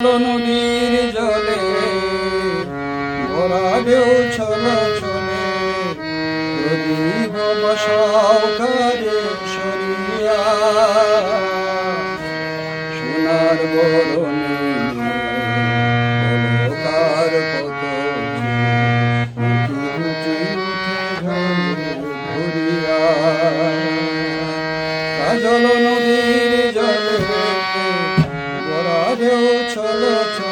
নদীর জলে বসাওকারে সরিয়া সোনার বরণে গড়াবেও চলে চলে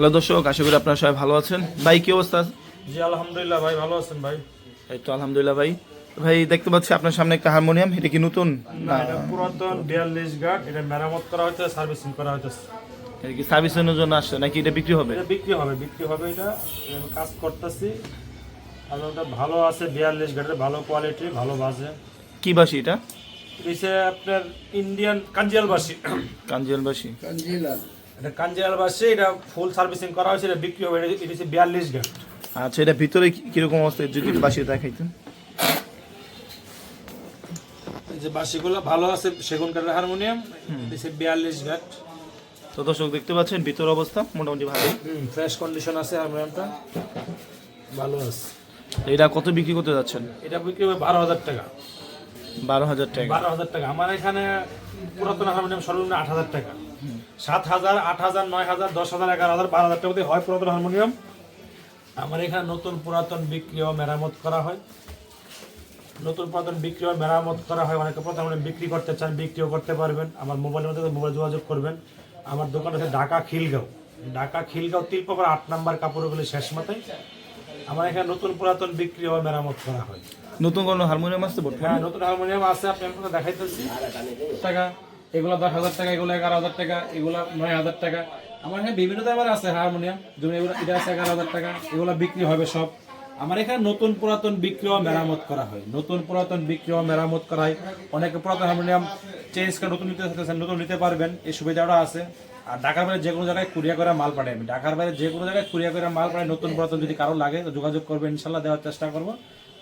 হ্যালো দর্শক আশা করি আপনারা সবাই ভালো আছেন। ভাই কি অবস্থা? জি আলহামদুলিল্লাহ ভাই ভালো আছেন ভাই? এই তো আলহামদুলিল্লাহ ভাই। ভাই দেখতে পাচ্ছি আপনার সামনে একটা হারমোনিয়াম এটা কি নতুন? না এটা পুরাতন বিয়াল্লিশ গার্ড এটা মেরামত করা হইতে সার্ভিসিং করা হইতেছে। এটা কি সার্ভিসের জন্য আসছে নাকি এটা বিক্রি হবে? এটা বিক্রি হবে বিক্রি হবে এটা। আমি কাজ করতেছি। আর ওটা ভালো আছে বিয়াল্লিশ গার্ডের ভালো কোয়ালিটি ভালো বাজে। কি বাসি এটা? এটা আপনার ইন্ডিয়ান কাঞ্জিয়ালবাসী। কাঞ্জিয়ালবাসী। এটা কাঞ্জিয়ালবাসী এটা ফুল সার্ভিসিং করা হয়েছে এটা বিক্রি হবে এটা হচ্ছে বিয়াল্লিশ গার্ড আচ্ছা এটা ভিতরে কি- কীরকম অবস্থা? যদি বাসি দেখাইতেন। যে বাসিগুলো ভালো আছে সেগুন কাঠের হারমোনিয়াম এটা বিয়াল্লিশ গার্ড তো দর্শক দেখতে পাচ্ছেন ভিতর অবস্থা মোটামুটি ভালোই। ফ্রেশ কন্ডিশন আছে হারমোনিয়ামটা ভালো আছে। এটা কত বিক্রি করতে যাচ্ছেন? এটা বিক্রি হবে বারো হাজার টাকা। বারো হাজার টাকা। বারো হাজার টাকা। আমার এখানে পুরাতন হারমোনিয়াম সর্বনিম্ন আট হাজার টাকা। সাত হাজার আট হাজার নয় হাজার দশ হাজার এগারো হাজার বারো হাজার টাকা অবধি হয় পুরাতন হারমোনিয়াম। আমার এখানে নতুন পুরাতন বিক্রি ও মেরামত করা হয়। নতুন পুরাতন বিক্রি ও মেরামত করা হয় অনেকে পুরাতন হারমোনিয়াম বিক্রি করতে চান বিক্রিও করতে পারবেন। আমার মোবাইলের মধ্যে মোবাইল যোগাযোগ করবেন। আমার দোকান আছে ঢাকা খিলগাঁও। ঢাকা খিলগাঁও তিলপাপার আট নাম্বার কাপড়গুলি শেষ মাথায়। আমার এখানে নতুন পুরাতন বিক্রি ও মেরামত করা হয়। নতুন কোনো হারমোনিয়াম বর্তমানে হ্যাঁ নতুন হারমোনিয়াম আছে আপনি আপনাকে দেখাইতেছি। টাকা। এগুলো দশ হাজার টাকা, এগুলো এগারো হাজার টাকা, এগুলো নয় হাজার টাকা। আমার এখানে বিভিন্ন দামের আছে, হারমোনিয়াম, যেমন এগুলো এটা আছে এগারো হাজার টাকা, এগুলো বিক্রি হবে সব। আমার এখানে নতুন পুরাতন বিক্রি ও মেরামত করা হয়। নতুন পুরাতন বিক্রি ও মেরামত করা হয়। অনেকে পুরাতন হারমোনিয়াম চেঞ্জ করে নতুন নিতে চাইতেছেন নতুন নিতে পারবেন। এই সুবিধাটা আছে। আর ঢাকার বাইরে যে কোনো জায়গায় কুরিয়া করে মাল পাঠাই আমি ঢাকার বাইরে যে কোনো জায়গায় কুরিয়া করে মাল পাঠাই নতুন পুরাতন যদি কারও লাগে, তো যোগাযোগ করবেন ইনশাল্লাহ দেওয়ার চেষ্টা করব।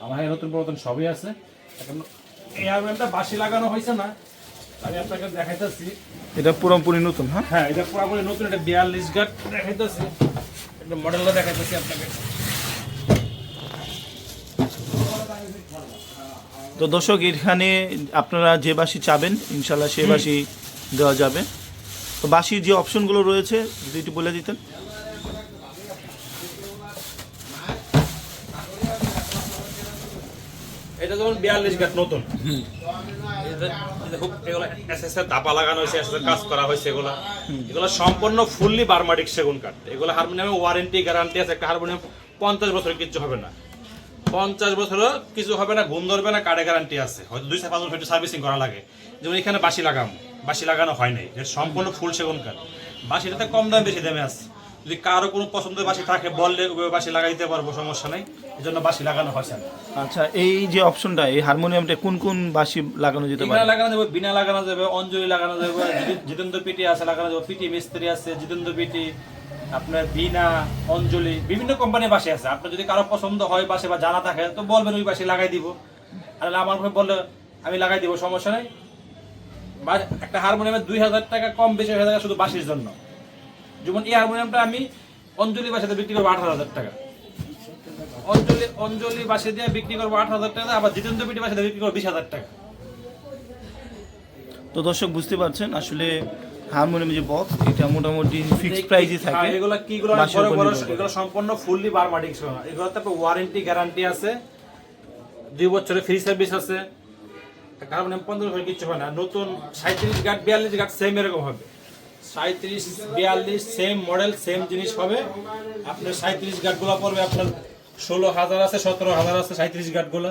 আমার এখানে নতুন পুরাতন সবই আছে। এখন এই হারমোনিয়ামটা বাসি লাগানো হয়েছে না আমি আপনাকে দেখাইতেছি। এটা পুরোপুরি নতুন হ্যাঁ? হ্যাঁ এটা পুরোপুরি নতুন এটা বিয়াল্লিশ গাট দেখাইতেছি। একটা মডেলটা দেখাইতেছি আপনাকে। তো দর্শক এখানে আপনারা যে বাসি চাবেন ইনশাল্লাহ সে বাসি দেওয়া যাবে। তো বাসির যে অপশনগুলো রয়েছে যদি একটু বলে দিতেন। এটা যেমন বিয়াল্লিশ গাট নতুন। দাপা লাগানো হয়েছে এসএস কাজ করা হয়েছে, এগুলো। এগুলো সম্পূর্ণ ফুললি বার্মাটিক সেগুন কাঠ। এগুলো হারমোনিয়ামে ওয়ারেন্টি গ্যারান্টি আছে, একটা হারমোনিয়াম পঞ্চাশ বছর কিছু হবে না। পঞ্চাশ বছরও কিছু হবে না, ঘুম ধরবে না কার্ডে গ্যারান্টি আছে। হয়তো দুই পাঁচ বছর সার্ভিসিং করা লাগে। যেমন এখানে বাসি লাগাম বাসি লাগানো হয় নাই। এটা সম্পূর্ণ ফুল সেগুন কাঠ। বাসিটাতে কম দাম, বেশি দামে আছে। যদি কারও কোনো পছন্দের বাসি থাকে, বললে ওইভাবে বাসি লাগাই দিতে পারব, সমস্যা নেই। এই জন্য বাসি লাগানো হয়েছে। আচ্ছা এই যে অপশনটা এই হারমোনিয়ামটা কোন কোন বাসি লাগানো যেতে পারে? লাগানো যাবে বিনা লাগানো যাবে অঞ্জলি লাগানো যাবে জিতে- জিতেন্দ্র পিটি আছে লাগানো যাবে পিটি মিস্ত্রি আছে জিতেন্দ্র পিটি আপনার বিনা অঞ্জলি বিভিন্ন কোম্পানির বাসে আছে। আপনার যদি কারও পছন্দ হয় বাসে বা জানা থাকে তো বলবেন ওই বাসে লাগাই দিব। আর আমার বললে আমি লাগাই দিব সমস্যা নেই। একটা হারমোনিয়ামে দুই হাজার টাকা কম বেশি হয়ে থাকে শুধু বাসির জন্য। যেমন এই হারমোনিয়ামটা আমি অঞ্জলি বাসাতে বিক্রি করব আঠারো হাজার টাকা। অঞ্জলি অঞ্জলি বাসে দিয়ে বিক্রি করব আট হাজার টাকা আবার জিতেন্দ্র পিটি বাসাতে বিক্রি করব বিশ হাজার টাকা। তো দর্শক বুঝতে পারছেন আসলে হারমোনিয়াম যে বক্স এটা মোটামুটি ফিক্সড প্রাইসে থাকে। হ্যাঁ, এগুলো কি গুলো বড় বড় এগুলো সম্পূর্ণ ফুললি বারমাটিক এগুলো তারপর ওয়ারেন্টি গ্যারান্টি আছে। দুই বছরের ফ্রি সার্ভিস আছে। কারণ পনেরো বছর কিচ্ছু হয় না। নতুন সাঁত্রিশ গাট বিয়াল্লিশ গাট সেম এরকম হবে। সাঁত্রিশ বিয়াল্লিশ সেম মডেল সেম জিনিস হবে। আপনার সাঁত্রিশ গাটগুলো পড়বে আপনার ষোলো হাজার আছে, সতেরো হাজার আছে সাঁত্রিশ গাটগুলো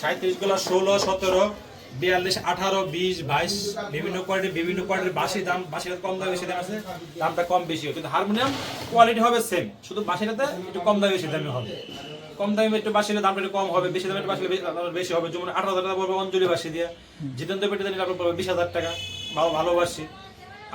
সাঁত্রিশগুলো ষোলো, সতেরো, বিয়াল্লিশ, আঠারো, বিশ, বাইশ, বিভিন্ন কোয়ালিটি বিভিন্ন কোয়ালিটির বাসি দাম। বাসিটা কম দাম বেশি দাম আছে, দামটা কম বেশি কিন্তু হারমোনিয়াম কোয়ালিটি হবে সেম শুধু বাসিটাতে একটু কম দামে বেশি দামে হবে। কম দামে একটু বাসিলে দামটা একটু কম হবে, বেশি দামে একটু বাসিলে বেশি- হবে। যেমন আঠারো হাজার টাকা পড়বে অঞ্জলি বাসি দিয়ে। জিতেন্দ্র পেটে দিলে আপনার পড়বে বিশ হাজার টাকা। ভালো ভালোবাসি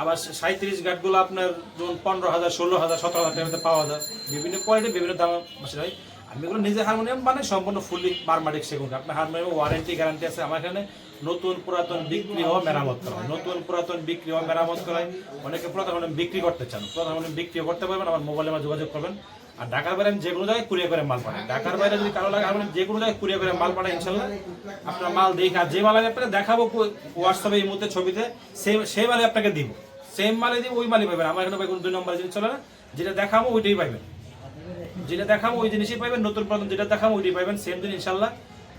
আবার সাঁত্রিশ গাটগুলো আপনার ধরুন পনেরো হাজার, ষোলো হাজার, সতেরো হাজার টাকাতে পাওয়া যায়। বিভিন্ন কোয়ালিটি বিভিন্ন দাম বাসি হয় আমি এগুলো নিজে হারমোনিয়াম মানে সম্পূর্ণ ফুললি বারমাটিক সেগুন। আপনার হারমোনিয়াম ওয়ারেন্টি গ্যারান্টি আছে। আমার এখানে নতুন পুরাতন বিক্রি হওয়া মেরামত করা হয়। নতুন পুরাতন বিক্রি হওয়া মেরামত করা হয়। অনেকে পুরাতন বিক্রি করতে চান। পুরাতন বিক্রিও করতে পারবেন, আমার মোবাইলে আমার যোগাযোগ করবেন। আর ঢাকার বাইরে আমি যে কোনো জায়গায় কুরিয়ার করে মাল পাঠাই। ঢাকার বাইরে যদি কারও লাগে হারমোনিয়াম যে কোনো জায়গায় কুরিয়ার করে মাল পাঠাই ইনশাল্লাহ আপনার মাল দেখে আর যে মাল আমি আপনাকে দেখাবো হোয়াটসঅ্যাপে এই মুহূর্তে ছবিতে, সেই সেই মালে আপনাকে দিব। সেম মালে দিব ওই মালই পাবেন। আমার এখানে দুই নম্বর জিনিস চলে না, যেটা দেখাবো ওইটাই পাবেন। যেটা দেখাবো ওই জিনিসই পাবেন, নতুন পুরাতন যেটা দেখাবো ওইটাই পাবেন। সেম দিন ইনশাল্লাহ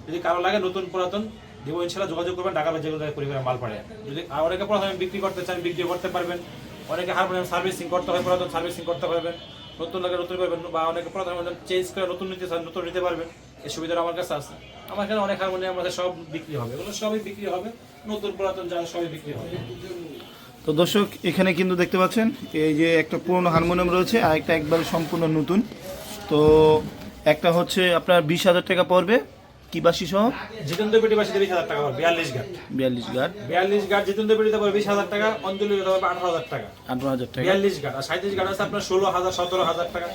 যদি কারও লাগে নতুন পুরাতন, দেবো ইনশাল্লাহ যোগাযোগ করবেন, ঢাকা বা যেগুলো জায়গায় পরিবারের মাল পাড়ে যদি অনেকে প্রথমে বিক্রি করতে চান, বিক্রি করতে পারবেন। অনেকে হারমোনিয়াম সার্ভিসিং করতে হয়, পুরাতন সার্ভিসিং করতে পারবেন। নতুন লাগে নতুন পাবেন, বা অনেকে পুরাতন চেঞ্জ করে নতুন নিতে চান, নতুন নিতে পারবেন। এই সুবিধাটা আমার কাছে আছে। আমার এখানে অনেক হারমোনিয়াম আছে, সব বিক্রি হবে। এগুলো সবই বিক্রি হবে। নতুন পুরাতন যা, সবই বিক্রি হবে। তো দর্শক এখানে কিন্তু দেখতে পাচ্ছেন এই যে একটা পুরনো হারমোনিয়াম রয়েছে আর একটা একবারে সম্পূর্ণ নতুন। তো একটা হচ্ছে আপনার বিশ হাজার টাকা পড়বে কি বাসি সহ। জিতেন্দ্র পেটি বাসিতে বিশ হাজার টাকা পড়বে, বিয়াল্লিশ গাট বিয়াল্লিশ গাট বিয়াল্লিশ গাট জিতেন্দ্র পেটিতে পড়বে বিশ হাজার টাকা অঞ্জলি পেটিতে পড়বে আঠারো হাজার টাকা। আঠারো হাজার টাকা। বিয়াল্লিশ গাট আর সাঁত্রিশ গাট আছে আপনার ষোলো হাজার সতেরো হাজার টাকা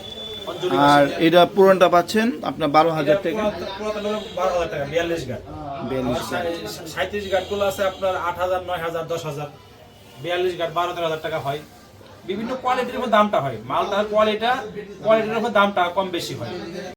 আর এটা পুরনটা পাচ্ছেন আপনার বারো হাজার টাকা। বারো হাজার টাকা বিয়াল্লিশ গাট বিয়াল্লিশ সাঁত্রিশ গাটগুলো আছে আপনার আট হাজার নয় হাজার দশ হাজার। বিয়াল্লিশ গাট বারো তেরো হাজার টাকা হয়। বিভিন্ন কোয়ালিটির উপর দামটা হয়। মালটার কোয়ালিটা কোয়ালিটির উপর দামটা কম বেশি হয়।